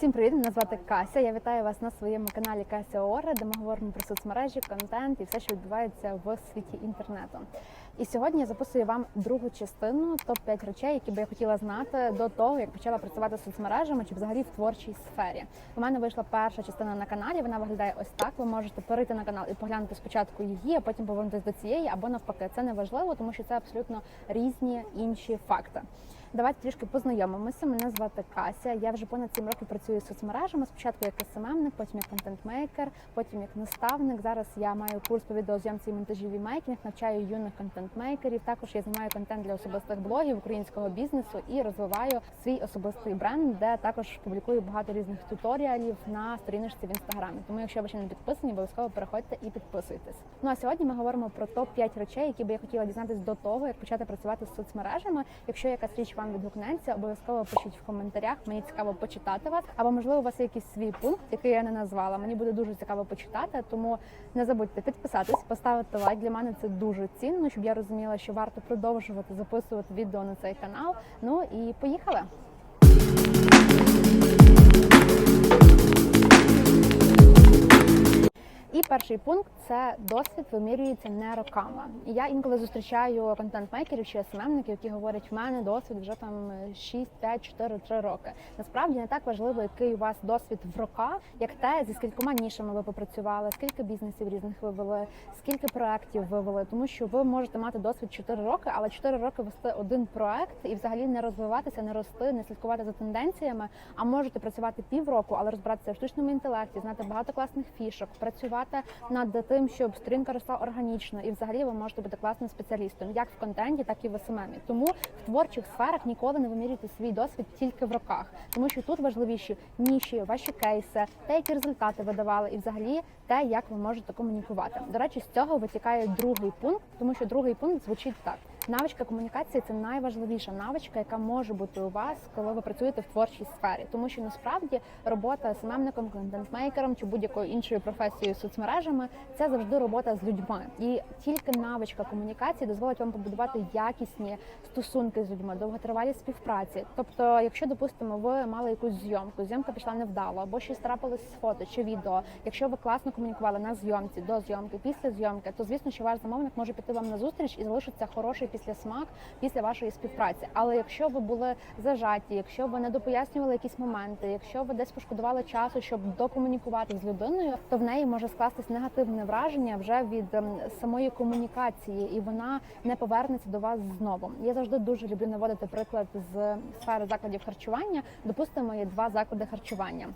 Всім привіт! Мене звати Кася. Я вітаю вас на своєму каналі Кася Ора, де ми говоримо про соцмережі, контент і все, що відбувається в світі інтернету. І сьогодні я записую вам другу частину топ 5 речей, які би я хотіла знати до того, як почала працювати з соцмережами чи взагалі в творчій сфері. У мене вийшла перша частина на каналі. Вона виглядає ось так. Ви можете перейти на канал і поглянути спочатку її, а потім повернутися до цієї або навпаки. Це не важливо, тому що це абсолютно різні інші факти. Давайте трішки познайомимося. Мене звати Кася. Я вже понад 7 років працюю з соцмережами. Спочатку як СММник, потім як контент-мейкер, потім як наставник. Зараз я маю курс по відеозйомці і монтажі вімейкінг, навчаю юних контент-мейкерів. Також я знімаю контент для особистих блогів українського бізнесу і розвиваю свій особистий бренд, де також публікую багато різних туторіалів на сторіночці в інстаграмі. Тому, якщо ви ще не підписані, обов'язково переходьте і підписуйтесь. Ну а сьогодні ми говоримо про топ 5 речей, які би я хотіла дізнатись до того, як почати працювати з соцмережами. Якщо якась річ вам відгукнеться, обов'язково пишіть в коментарях. Мені цікаво почитати вас. Або можливо у вас є якийсь свій пункт, який я не назвала. Мені буде дуже цікаво почитати. Тому не забудьте підписатись, поставити лайк. Для мене це дуже цінно, щоб я розуміла, що варто продовжувати записувати відео на цей канал. Ну і поїхали. Перший пункт це досвід вимірюється не роками. Я інколи зустрічаю контент-мейкерів чи СММників, які говорять, в мене досвід вже там 6, 5, 4, 3 роки. Насправді не так важливо, який у вас досвід в роках, як те, зі скількома нішами ви попрацювали, скільки бізнесів різних ви вели, скільки проєктів ви вели. Тому що ви можете мати досвід 4 роки, але 4 роки вести один проект і взагалі не розвиватися, не рости, не слідкувати за тенденціями. А можете працювати півроку, але розбиратися в штучному інтелекті, знати багато класних фішок, працювати над тим, щоб сторінка росла органічно, і взагалі ви можете бути класним спеціалістом, як в контенті, так і в СММ. Тому в творчих сферах ніколи не вимірюйте свій досвід тільки в роках, тому що тут важливіші ніші, ваші кейси, те, які результати ви давали, і взагалі те, як ви можете комунікувати. До речі, з цього витікає другий пункт, тому що другий пункт звучить так. Навичка комунікації це найважливіша навичка, яка може бути у вас, коли ви працюєте в творчій сфері, тому що насправді робота СММником, контент-мейкером чи будь-якою іншою професією соцмережами це завжди робота з людьми. І тільки навичка комунікації дозволить вам побудувати якісні стосунки з людьми, довготривалі співпраці. Тобто, якщо допустимо, ви мали якусь зйомку, зйомка пішла невдало, або щось трапилось з фото чи відео. Якщо ви класно комунікували на зйомці, до зйомки, після зйомки, то звісно, що ваш замовник може піти вам на зустріч і залишиться хороший після смак після вашої співпраці. Але якщо ви були зажаті, якщо ви не допояснювали якісь моменти, якщо ви десь пошкодували часу, щоб докомунікувати з людиною, то в неї може скластись негативне враження вже від ем, самої комунікації, і вона не повернеться до вас знову. Я завжди дуже люблю наводити приклад з сфери закладів харчування. Допустимо, є два заклади харчування.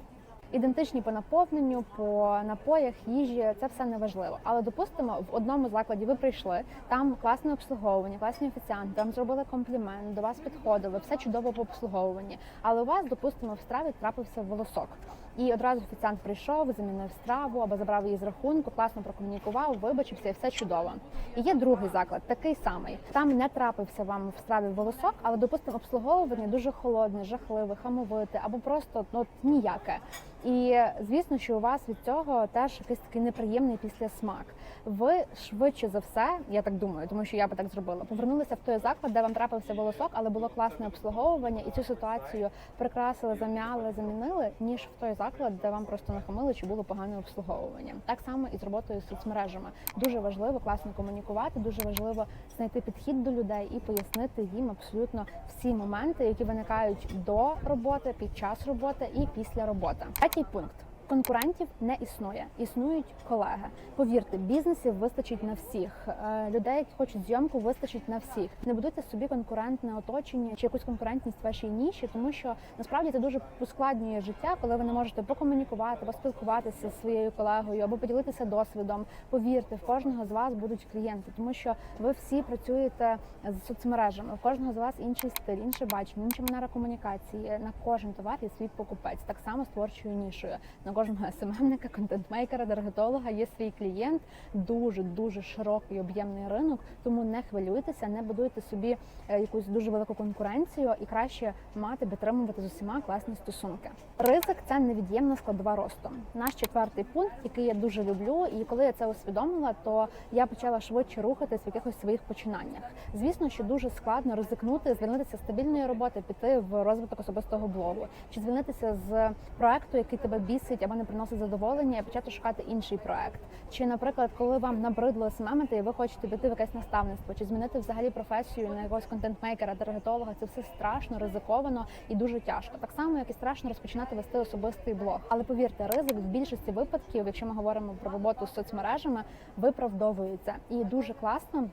Ідентичні по наповненню, по напоях, їжі це все не важливо. Але допустимо, в одному закладі ви прийшли, там класне обслуговування, класні офіціанти, вам зробили комплімент, до вас підходили, все чудово по обслуговуванні. Але у вас, допустимо, в страві трапився волосок. І одразу офіціант прийшов, замінив страву або забрав її з рахунку, класно прокомунікував, вибачився, і все чудово. І є другий заклад, такий самий. Там не трапився вам в страві волосок, але допустимо, обслуговування дуже холодне, жахливе, хамовите або просто ну, ніяке. І звісно, що у вас від цього теж якийсь такий неприємний післясмак. Ви швидше за все, я так думаю, тому що я би так зробила. Повернулися в той заклад, де вам трапився волосок, але було класне обслуговування, і цю ситуацію прикрасили, зам'яли, замінили, ніж в той заклад, де вам просто нахамили чи було погане обслуговування. Так само і з роботою з соцмережами. Дуже важливо класно комунікувати, дуже важливо знайти підхід до людей і пояснити їм абсолютно всі моменти, які виникають до роботи, під час роботи і після роботи. Третій пункт. Конкурентів не існує, існують колеги. Повірте, бізнесів вистачить на всіх. Е, Людей, які хочуть зйомку, вистачить на всіх. Не будуйте собі конкурентне оточення чи якусь конкурентність в вашій ніші, тому що насправді це дуже ускладнює життя, коли ви не можете покомунікувати, поспілкуватися зі своєю колегою або поділитися досвідом. Повірте, в кожного з вас будуть клієнти, тому що ви всі працюєте з соцмережами. У кожного з вас інший стиль, інше бачення, інша манера комунікації. На кожен товар є свій покупець, так само з творчою нішою. Кожного СММника, контент-мейкера, таргетолога є свій клієнт, дуже дуже широкий об'ємний ринок. Тому не хвилюйтеся, не будуйте собі е, якусь дуже велику конкуренцію і краще мати підтримувати з усіма класні стосунки. Ризик це невід'ємна складова росту. Наш четвертий пункт, який я дуже люблю, і коли я це усвідомила, то я почала швидше рухатись в якихось своїх починаннях. Звісно, що дуже складно ризикнути, звільнитися з стабільної роботи, піти в розвиток особистого блогу, чи звільнитися з проекту, який тебе бісить або не приносить задоволення, і почати шукати інший проект. Чи, наприклад, коли вам набридло СММити, і ви хочете піти в якесь наставництво, чи змінити взагалі професію на якогось контент-мейкера, таргетолога, це все страшно, ризиковано і дуже тяжко. Так само, як і страшно розпочинати вести особистий блог. Але повірте, ризик в більшості випадків, якщо ми говоримо про роботу з соцмережами, виправдовується і дуже класно.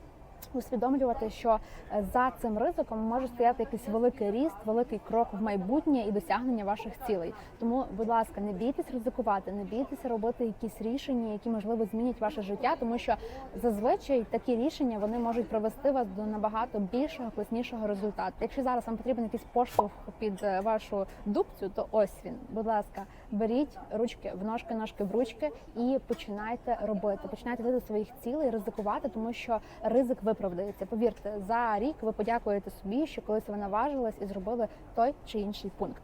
Усвідомлювати, що е, за цим ризиком може стояти якийсь великий ріст, великий крок в майбутнє і досягнення ваших цілей. Тому, будь ласка, не бійтесь ризикувати, не бійтеся робити якісь рішення, які можливо змінять ваше життя, тому що зазвичай такі рішення вони можуть привести вас до набагато більшого, класнішого результату. Якщо зараз вам потрібен якийсь поштовх під е, вашу дубцю, то ось він. Будь ласка, беріть ручки в ножки, ножки в ручки і починайте робити. Починайте до своїх цілей, ризикувати, тому що ризик виправдається. Повірте, за рік ви подякуєте собі, що колись ви наважились і зробили той чи інший пункт.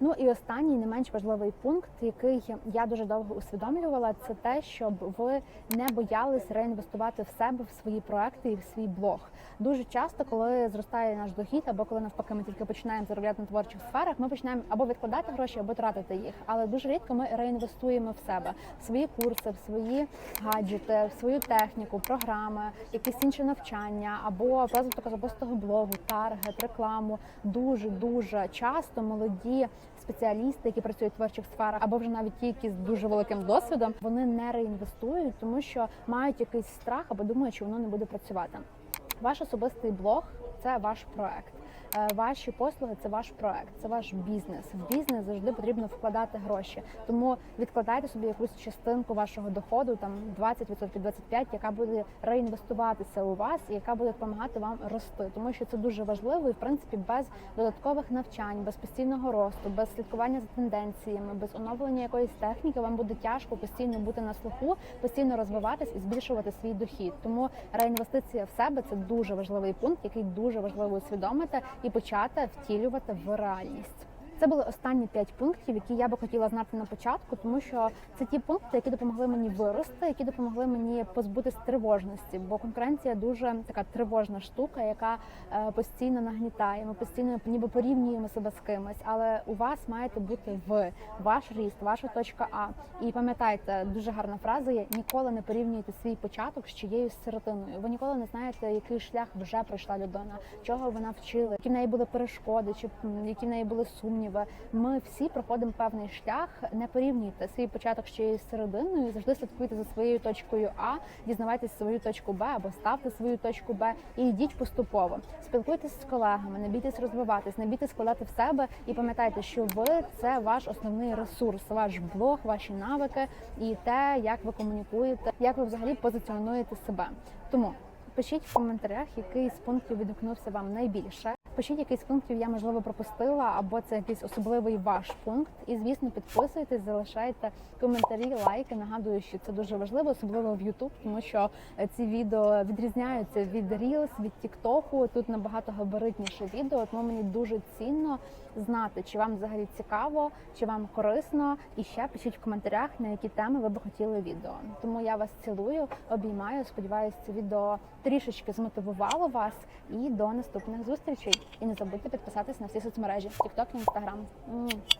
Ну і останній не менш важливий пункт, який я дуже довго усвідомлювала, це те, щоб ви не боялись реінвестувати в себе, в свої проекти і в свій блог. Дуже часто, коли зростає наш дохід, або коли навпаки ми тільки починаємо заробляти на творчих сферах, ми починаємо або відкладати гроші, або тратити їх. Але дуже рідко ми реінвестуємо в себе, в свої курси, в свої гаджети, в свою техніку, програми, якісь інші навчання, або розвиток особистого блогу, таргет, рекламу. Дуже дуже часто молоді спеціалісти, які працюють в творчих сферах, або вже навіть ті, які з дуже великим досвідом, вони не реінвестують, тому що мають якийсь страх або думають, що воно не буде працювати. Ваш особистий блог це ваш проект. Е, Ваші послуги це ваш проект, це ваш бізнес. В бізнес завжди потрібно вкладати гроші. Тому відкладайте собі якусь частинку вашого доходу, там 20%, 25%, яка буде реінвестуватися у вас і яка буде допомагати вам рости. Тому що це дуже важливо і в принципі без додаткових навчань, без постійного росту, без слідкування за тенденціями, без оновлення якоїсь техніки, вам буде тяжко постійно бути на слуху, постійно розвиватись і збільшувати свій дохід. Тому реінвестиція в себе це дуже важливий пункт, який дуже важливо усвідомити і почати втілювати в реальність. Це були останні п'ять пунктів, які я би хотіла знати на початку, тому що це ті пункти, які допомогли мені вирости, які допомогли мені позбутись тривожності, бо конкуренція дуже така тривожна штука, яка е, постійно нагнітає. Ми постійно ніби порівнюємо себе з кимось, але у вас маєте бути ви, ваш ріст, ваша точка А. І пам'ятайте, дуже гарна фраза є: ніколи не порівнюйте свій початок з чиєюсь сиротиною. Ви ніколи не знаєте, який шлях вже пройшла людина, чого вона вчила, які в неї були перешкоди, чи які в неї були сумніви. Ми всі проходимо певний шлях. Не порівнюйте свій початок з чиєюсь серединою. Завжди слідкуйте за своєю точкою А, дізнавайтесь свою точку Б або ставте свою точку Б і йдіть поступово. Спілкуйтесь з колегами, не бійтесь розвиватись, не бійтесь складати в себе і пам'ятайте, що ви це ваш основний ресурс, ваш блог, ваші навики і те, як ви комунікуєте, як ви взагалі позиціонуєте себе. Тому пишіть в коментарях, який з пунктів відгукнувся вам найбільше. Пишіть, який з пунктів я можливо пропустила, або це якийсь особливий ваш пункт. І звісно, підписуйтесь, залишайте коментарі, лайки. Нагадую, що це дуже важливо, особливо в YouTube, тому що е, ці відео відрізняються від Reels, від TikTok. Тут набагато габаритніше відео. Тому мені дуже цінно знати, чи вам взагалі цікаво, чи вам корисно. І ще пишіть в коментарях, на які теми ви би хотіли відео. Тому я вас цілую, обіймаю. Сподіваюся, це відео трішечки змотивувало вас. І до наступних зустрічей. І не забудьте підписатись на всі соцмережі TikTok і Instagram.